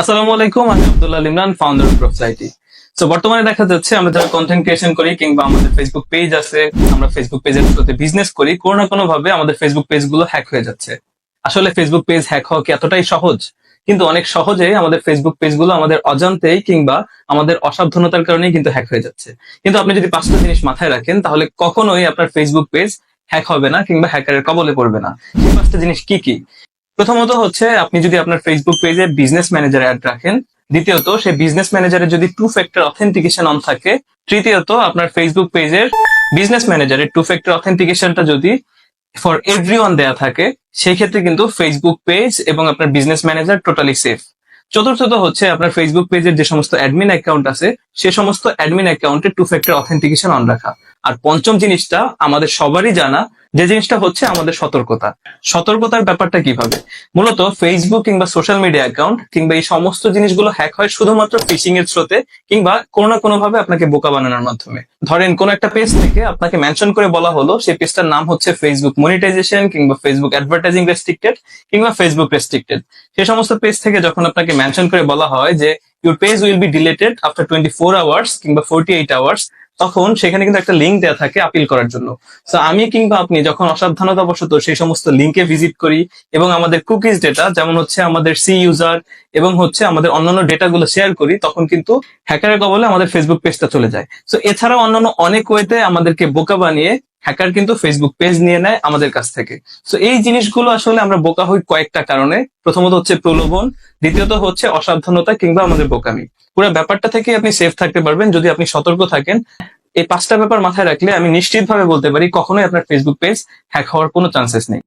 আসসালামু আলাইকুম, আমি Abdullah Imran founder of society তো বর্তমানে দেখা যাচ্ছে আমরা যারা কন্টেন্ট ক্রিয়েশন করি কিংবা আমাদের ফেসবুক পেজ আছে, আমরা ফেসবুক পেজের থ্রুতে বিজনেস করি, কোনো না কোনো ভাবে আমাদের ফেসবুক পেজগুলো হ্যাক হয়ে যাচ্ছে। আসলে ফেসবুক পেজ হ্যাক হওয়া কি এতটাই সহজ? কিন্তু অনেক সহজে আমাদের ফেসবুক পেজগুলো আমাদের অজান্তেই কিংবা আমাদের অসাবধানতার কারণেই কিন্তু হ্যাক হয়ে যাচ্ছে। কিন্তু আপনি যদি পাঁচটা জিনিস মাথায় রাখেন, তাহলে কখনোই আপনার ফেসবুক পেজ হ্যাক হবে না কিংবা হ্যাকারের কবলে পড়বে না। সেই পাঁচটা জিনিস কি কি? প্রথমত হচ্ছে, আপনি যদি আপনার ফেসবুক পেজে বিজনেস ম্যানেজার অ্যাড রাখেন, দ্বিতীয়ত সেই বিজনেস ম্যানেজারের যদি টু ফ্যাক্টর অথেন্টিকেশন অন থাকে, তৃতীয়ত আপনার ফেসবুক পেজের বিজনেস ম্যানেজারের টু ফ্যাক্টর অথেন্টিকেশনটা যদি ফর এভরি ওয়ান দেয়া থাকে, সেই ক্ষেত্রে কিন্তু ফেসবুক পেজ এবং আপনার বিজনেস ম্যানেজার টোটালি সেফ চতুর্থত হচ্ছে, আপনার ফেসবুক পেজের যে সমস্ত অ্যাডমিন অ্যাকাউন্ট আছে, সে সমস্ত অ্যাডমিন অ্যাকাউন্টে টু ফ্যাক্টর অথেন্টিকেশন অন রাখা। আর পঞ্চম জিনিসটা আমাদের সবারই জানা, যে জিনিসটা হচ্ছে আমাদের সতর্কতা। সতর্কতার ব্যাপারটা কীভাবে? মূলত ফেসবুক কিংবা সোশ্যাল মিডিয়া অ্যাকাউন্ট কিংবা এই সমস্ত জিনিসগুলো হ্যাক হয় শুধুমাত্র ফিশিং এর স্রোতে কিংবা কোনো না কোনো ভাবে আপনাকে বোকা বানানোর মাধ্যমে। ধরেন কোন একটা পেজ থেকে আপনাকে মেনশন করে বলা হলো, সেই পেজটার নাম হচ্ছে ফেসবুক মনিটাইজেশন কিংবা ফেসবুক অ্যাডভার্টাইজিং রেস্ট্রিক্টেড কিংবা ফেসবুক রেস্ট্রিক্টেড সেই সমস্ত পেজ থেকে যখন আপনাকে মেনশন করে বলা হয় যে your page will be deleted after twenty four hours কিংবা ফোর্টি এইট আওয়ার্স তখন সেখানে কিন্তু একটা লিঙ্ক দেওয়া থাকে আপিল করার জন্য। তো আমি কিংবা আপনি যখন অসাবধানতাবশত সেই সমস্ত লিঙ্কে ভিজিট করি এবং আমাদের কুকিজ ডেটা যেমন হচ্ছে আমাদের সি ইউজার এবং হচ্ছে আমাদের অন্যান্য ডেটাগুলো শেয়ার করি, তখন কিন্তু হ্যাকারের কবলে আমাদের ফেসবুক পেজটা চলে যায়। তো এছাড়াও অন্যান্য অনেক ওয়েতে আমাদেরকে বোকা বানিয়ে হ্যাকার কিন্তু ফেসবুক পেজ নিয়ে নেয় আমাদের কাছ থেকে। তো এই জিনিসগুলো আসলে আমরা বোকা হই কয়েকটা কারণে। প্রথমত হচ্ছে প্রলোভন, দ্বিতীয়ত হচ্ছে অসাবধানতা কিংবা আমাদের বোকামি। পুরো ব্যাপারটা থেকে আপনি সেফ থাকতে পারবেন যদি আপনি সতর্ক থাকেন। এই পাঁচটা ব্যাপার মাথায় রাখলে আমি নিশ্চিতভাবে বলতে পারি কখনোই আপনার ফেসবুক পেজ হ্যাক হওয়ার কোনো চান্সেস নেই।